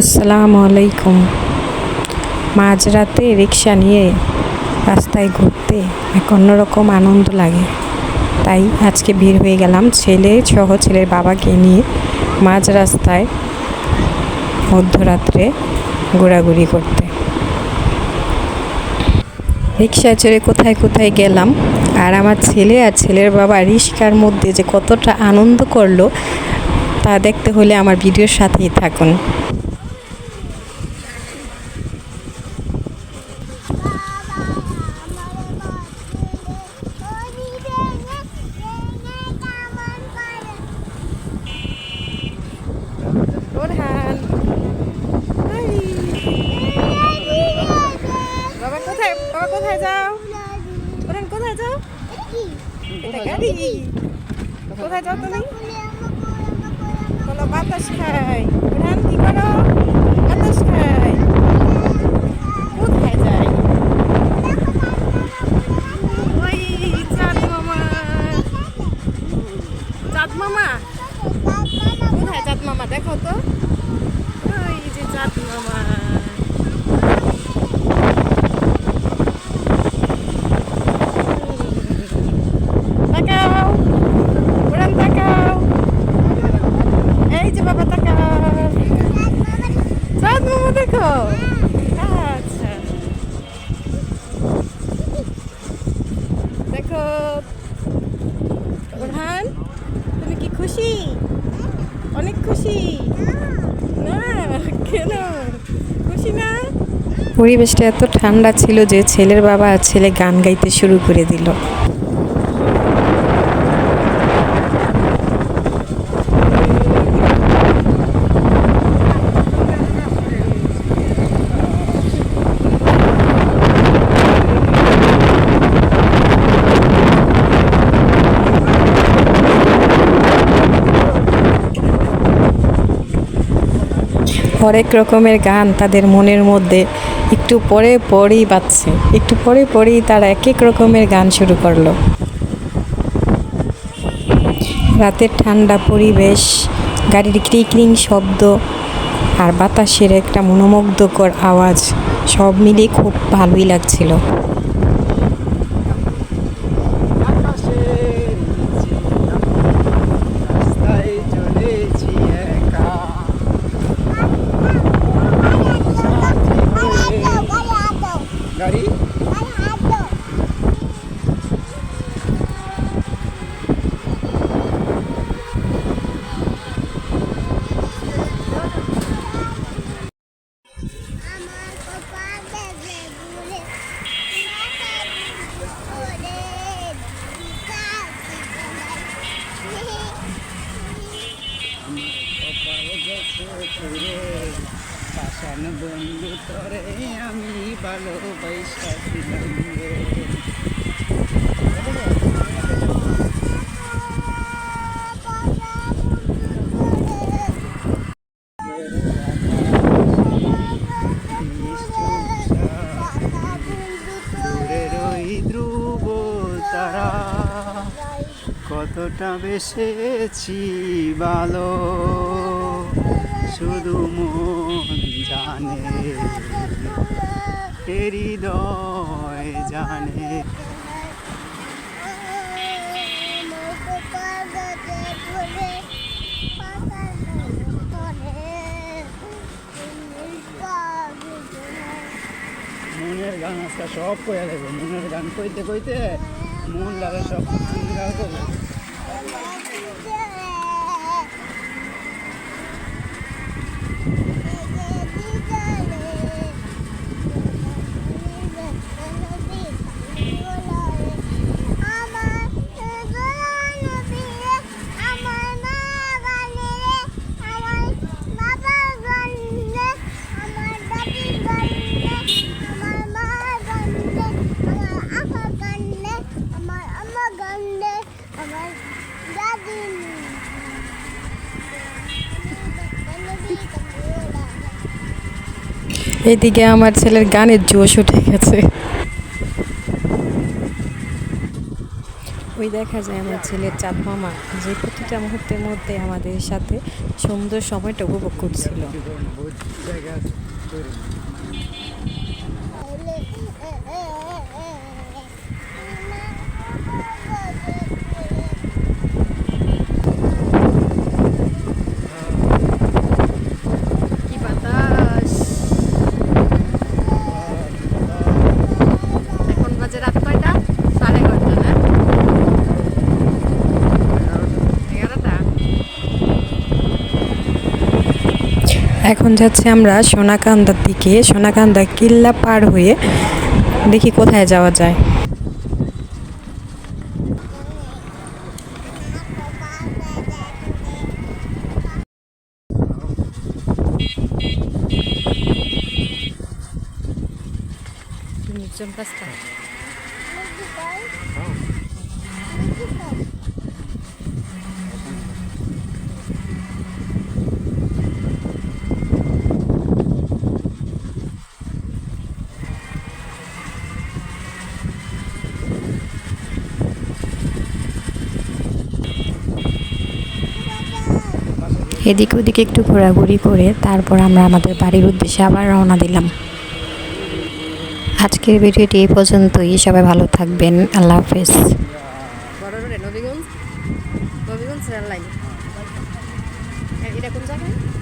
আসসালামু আলাইকুম। মাঝরাতে রিক্সা নিয়ে রাস্তায় ঘুরতে এক অন্যরকম আনন্দ লাগে। তাই আজকে ভিড় হয়ে গেলাম ছেলে সহ ছেলের বাবাকে নিয়ে মাঝ রাস্তায় মধ্যরাত্রে ঘোরাঘুরি করতে। রিক্সায় চড়ে কোথায় কোথায় গেলাম আর আমার ছেলে আর ছেলের বাবা রিক্সার মধ্যে যে কতটা আনন্দ করল তা দেখতে হলে আমার ভিডিওর সাথেই থাকুন ওরহান বাবা কোথায় বাবা কোথায় যাও ওরহান কোথায় যাও এটা গাড়ি কোথায় যাও তুমি? বলো বাতাস খাই। ওরহান কি করো। বাতাস খাই। কোথায় যাই? ওই চাঁদ মামা। চাঁদ মামা? কোথায় চাঁদ মামা? দেখো তো ওই যে চাঁদ মামা তাকাও উড়ান তাকাও এই যে বাবা তাকাও চাঁদ মামা দেখো আচ্ছা দেখো ওরহান তুমি কি খুশি? অনেক খুশি। না, কেন? খুশি না? পরিবেশটা এত ঠান্ডা ছিল যে ছেলের বাবা আর ছেলে গান গাইতে শুরু করে দিল। হরেক রকমের গান তাদের মনের মধ্যে একটু পরে পরেই বাজছে। একটু পরে পরেই তারা এক এক রকমের গান শুরু করল। রাতের ঠান্ডা পরিবেশ, গাড়ির ক্রিকরিং শব্দ আর বাতাসের একটা মনোমুগ্ধকর আওয়াজ সব মিলিয়ে খুব ভালোই লাগছিল রাস্তায় চলেছি একা গাড়ি কপালে পুরে পাশান বন্ধু তরে আমি ভালোবাসা ছিলাম রে কতটা বেসেছি ভালো। শুধু মন জানে, হৃদয় জানে। মনের গান আজকে সব কয়ে দেবে। মনের গান কইতে কইতে মন লাগে সব গান এইদিকে আমার ছেলের গানের জোশ উঠে গেছে। ওই দেখা যায় আমার ছেলের চাঁদ মামা যে প্রতিটা মুহূর্তের মধ্যে আমাদের সাথে সুন্দর সময়টা উপভোগ করছিল। এখন যাচ্ছে আমরা সোনাকান্দার দিকে। সোনাকান্দা কিল্লা পার হয়ে দেখি কোথায় যাওয়া যায়। নির্জন রাস্তা এদিক ওদিকে একটু ঘোরাঘুরি করে তারপর আমরা আমাদের বাড়ির উদ্দেশ্যে আবার রওনা দিলাম। আজকের ভিডিওটি এই পর্যন্তই। সবাই ভালো থাকবেন। আল্লাহ হাফেজ। এটা কোন জায়গায়?